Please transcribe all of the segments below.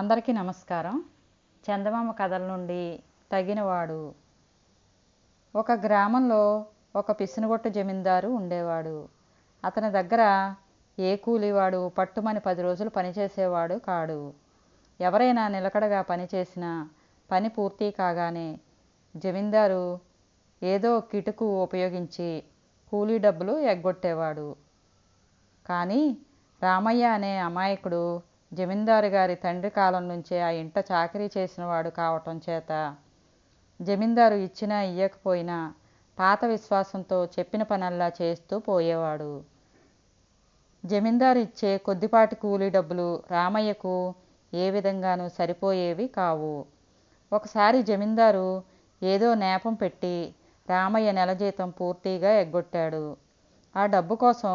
అందరికీ నమస్కారం. చందమామ కథల నుండి తగినవాడు. ఒక గ్రామంలో ఒక పిసినగొట్టు జమీందారు ఉండేవాడు. అతని దగ్గర ఏ కూలివాడు పట్టుమని పది రోజులు పనిచేసేవాడు కాడు. ఎవరైనా నిలకడగా పనిచేసినా పని పూర్తి కాగానే జమీందారు ఏదో కిటుకు ఉపయోగించి కూలీ డబ్బులు ఎగ్గొట్టేవాడు. కానీ రామయ్య అనే అమాయకుడు జమీందారు గారి తండ్రి కాలం నుంచే ఆ ఇంట చాకరీ చేసినవాడు కావటం చేత జమీందారు ఇచ్చినా ఇయ్యకపోయినా పాత విశ్వాసంతో చెప్పిన పనల్లా చేస్తూ పోయేవాడు. జమీందారు ఇచ్చే కొద్దిపాటి కూలీ డబ్బులు రామయ్యకు ఏ విధంగానూ సరిపోయేవి కావు. ఒకసారి జమీందారు ఏదో నేపం పెట్టి రామయ్య నెల జీతం పూర్తిగా ఎగ్గొట్టాడు. ఆ డబ్బు కోసం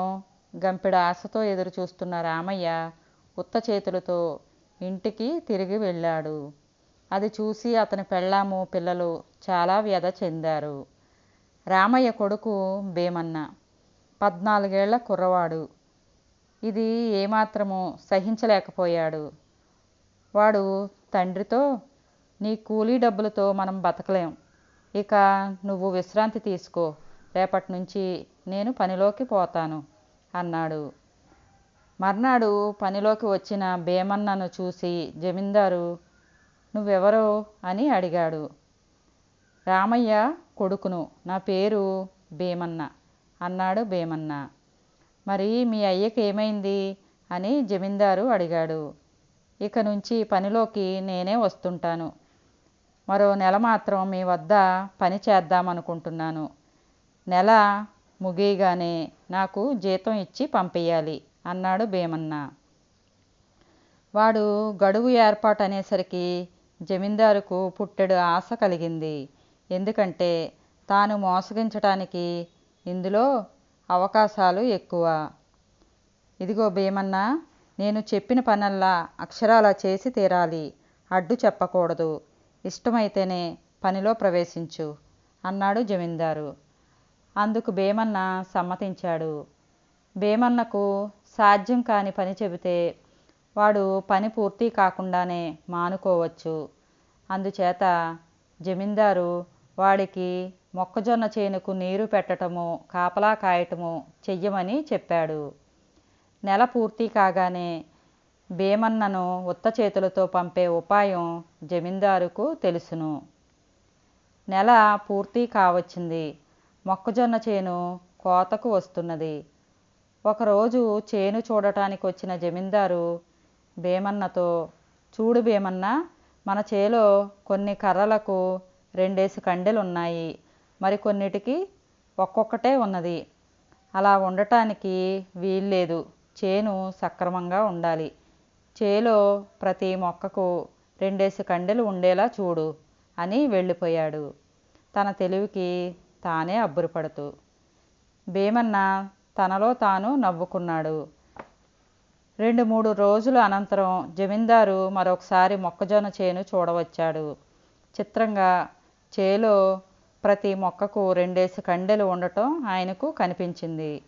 గంపెడ ఆశతో ఎదురు చూస్తున్న రామయ్య ఉత్త చేతులతో ఇంటికి తిరిగి వెళ్ళాడు. అది చూసి అతని పెళ్ళాము పిల్లలు చాలా వ్యధ చెందారు. రామయ్య కొడుకు భీమన్న పద్నాలుగేళ్ళ కుర్రవాడు. ఇది ఏమాత్రము సహించలేకపోయాడు. వాడు తండ్రితో నీ కూలీ డబ్బులతో మనం బతకలేం. ఇక నువ్వు విశ్రాంతి తీసుకో. రేపటి నుంచి నేను పనిలోకి పోతాను అన్నాడు. మర్నాడు పనిలోకి వచ్చిన భీమన్నను చూసి జమీందారు నువ్వెవరో? అని అడిగాడు. రామయ్య కొడుకును నా పేరు భీమన్న అన్నాడు భీమన్న. మరి మీ అయ్యకి ఏమైంది? అని జమీందారు అడిగాడు. ఇక నుంచి పనిలోకి నేనే వస్తుంటాను. మరో నెల మాత్రం మీ వద్ద పని చేద్దామనుకుంటున్నాను. నెల ముగియగానే నాకు జీతం ఇచ్చి పంపేయాలి అన్నాడు భీమన్న. వాడు గడువు ఏర్పాటు అనేసరికి జమీందారుకు పుట్టెడు ఆశ కలిగింది. ఎందుకంటే తాను మోసగించటానికి ఇందులో అవకాశాలు ఎక్కువ. ఇదిగో భీమన్న నేను చెప్పిన పనల్లా అక్షరాలా చేసి తీరాలి. అడ్డు చెప్పకూడదు. ఇష్టమైతేనే పనిలో ప్రవేశించు అన్నాడు జమీందారు. అందుకు భీమన్న సమ్మతించాడు. భీమన్నకు సాధ్యం కాని పని చెబితే వాడు పని పూర్తి కాకుండానే మానుకోవచ్చు. అందుచేత జమీందారు వాడికి మొక్కజొన్న చేనుకు నీరు పెట్టటము కాపలా కాయటము చెయ్యమని చెప్పాడు. నెల పూర్తి కాగానే భీమన్నను ఉత్త చేతులతో పంపే ఉపాయం జమీందారుకు తెలుసును. నెల పూర్తి కావచ్చింది. మొక్కజొన్న చేను కోతకు వస్తున్నది. ఒకరోజు చేను చూడటానికి వచ్చిన జమీందారు భీమన్నతో చూడు భీమన్న మన చేలో కొన్ని కర్రలకు రెండేసి కండెలు ఉన్నాయి మరికొన్నిటికి ఒక్కొక్కటే ఉన్నది. అలా ఉండటానికి వీల్లేదు. చేను సక్రమంగా ఉండాలి. చేలో ప్రతి మొక్కకు రెండేసి కండెలు ఉండేలా చూడు అని వెళ్ళిపోయాడు. తన తెలివికి తానే అబ్బురపడుతూ. భీమన్న తనలో తాను నవ్వుకున్నాడు. రెండు మూడు రోజుల అనంతరం జమీందారు మరొకసారి మొక్కజొన్న చేను చూడవచ్చాడు. చిత్రంగా చేలో ప్రతి మొక్కకు రెండేసి కండెలు ఉండటం ఆయనకు కనిపించింది.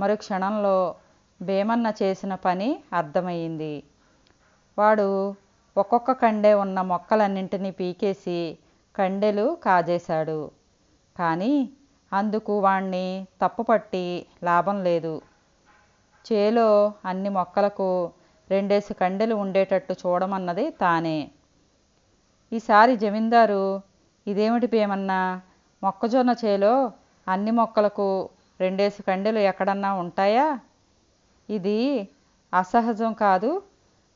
మరు క్షణంలో భీమన్న చేసిన పని అర్థమయ్యింది. వాడు ఒక్కొక్క కండె ఉన్న మొక్కలన్నింటినీ పీకేసి కండెలు కాజేశాడు. కానీ అందుకు వాణ్ణి తప్పుపట్టి లాభం లేదు. చేలో అన్ని మొక్కలకు రెండేసి కండెలు ఉండేటట్టు చూడమన్నది తానే. ఈసారి జమీందారు ఇదేమిటి పేమన్నా? మొక్కజొన్న చేలో అన్ని మొక్కలకు రెండేసి కండెలు ఎక్కడన్నా ఉంటాయా? ఇది అసహజం కాదు.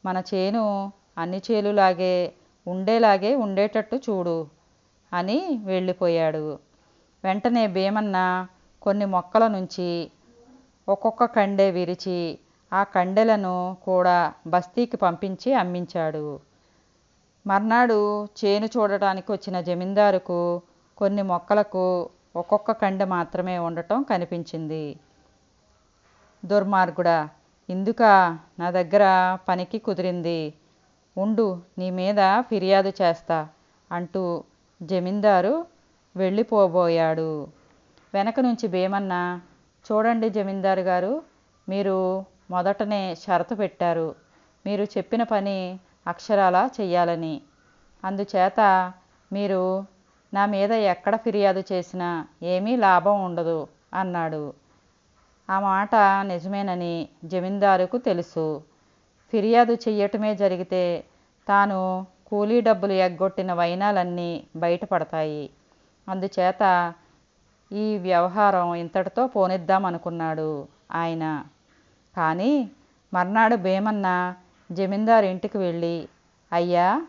మన చేను అన్ని చేలులాగే ఉండేలాగే ఉండేటట్టు చూడు అని వెళ్ళిపోయాడు. వెంటనే భీమన్న కొన్ని మొక్కల నుంచి ఒక్కొక్క కండె విరిచి ఆ కండెలను కూడా బస్తీకి పంపించి అమ్మించాడు. మర్నాడు చేను చూడటానికి వచ్చిన జమీందారుకు కొన్ని మొక్కలకు ఒక్కొక్క కండె మాత్రమే ఉండటం కనిపించింది. దుర్మార్గుడా ఇందుక నా దగ్గర పనికి కుదిరింది. ఉండు నీ మీద ఫిర్యాదు చేస్తా అంటూ జమీందారు వెళ్ళిపోబోయాడు. వెనక నుంచి భీమన్న చూడండి జమీందారు గారు మీరు మొదటనే షరతు పెట్టారు. మీరు చెప్పిన పని అక్షరాల చెయ్యాలని. అందుచేత మీరు నా మీద ఎక్కడ ఫిర్యాదు చేసినా ఏమీ లాభం ఉండదు అన్నాడు. ఆ మాట నిజమేనని జమీందారుకు తెలుసు. ఫిర్యాదు చెయ్యటమే జరిగితే తాను కూలీ డబ్బులు ఎగ్గొట్టిన వైనాలన్నీ బయటపడతాయి. అందుచేత ఈ వ్యవహారం ఇంతటితో పోనిద్దామనుకున్నాడు ఆయన. కానీ మర్నాడు భీమన్న జమీందారు ఇంటికి వెళ్ళి అయ్యా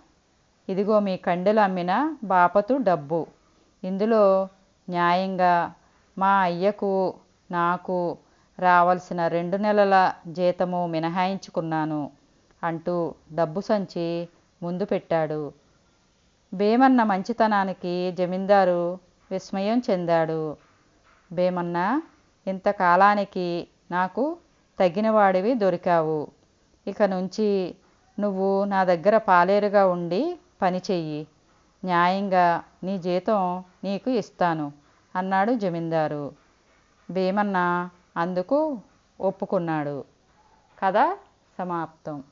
ఇదిగో మీ కండెలు అమ్మిన బాపతు డబ్బు. ఇందులో న్యాయంగా మా అయ్యకు నాకు రావలసిన రెండు నెలల జీతము మినహాయించుకున్నాను అంటూ డబ్బు సంచి ముందు పెట్టాడు. భీమన్న మంచితనానికి జమీందారు విస్మయం చెందాడు. భీమన్న ఇంతకాలానికి నాకు తగినవాడివి దొరికావు. ఇక నుంచి నువ్వు నా దగ్గర పాలేరుగా ఉండి పని చెయ్యి. న్యాయంగా నీ జీతం నీకు ఇస్తాను అన్నాడు జమీందారు. భీమన్న అందుకు ఒప్పుకున్నాడు. కథ సమాప్తం.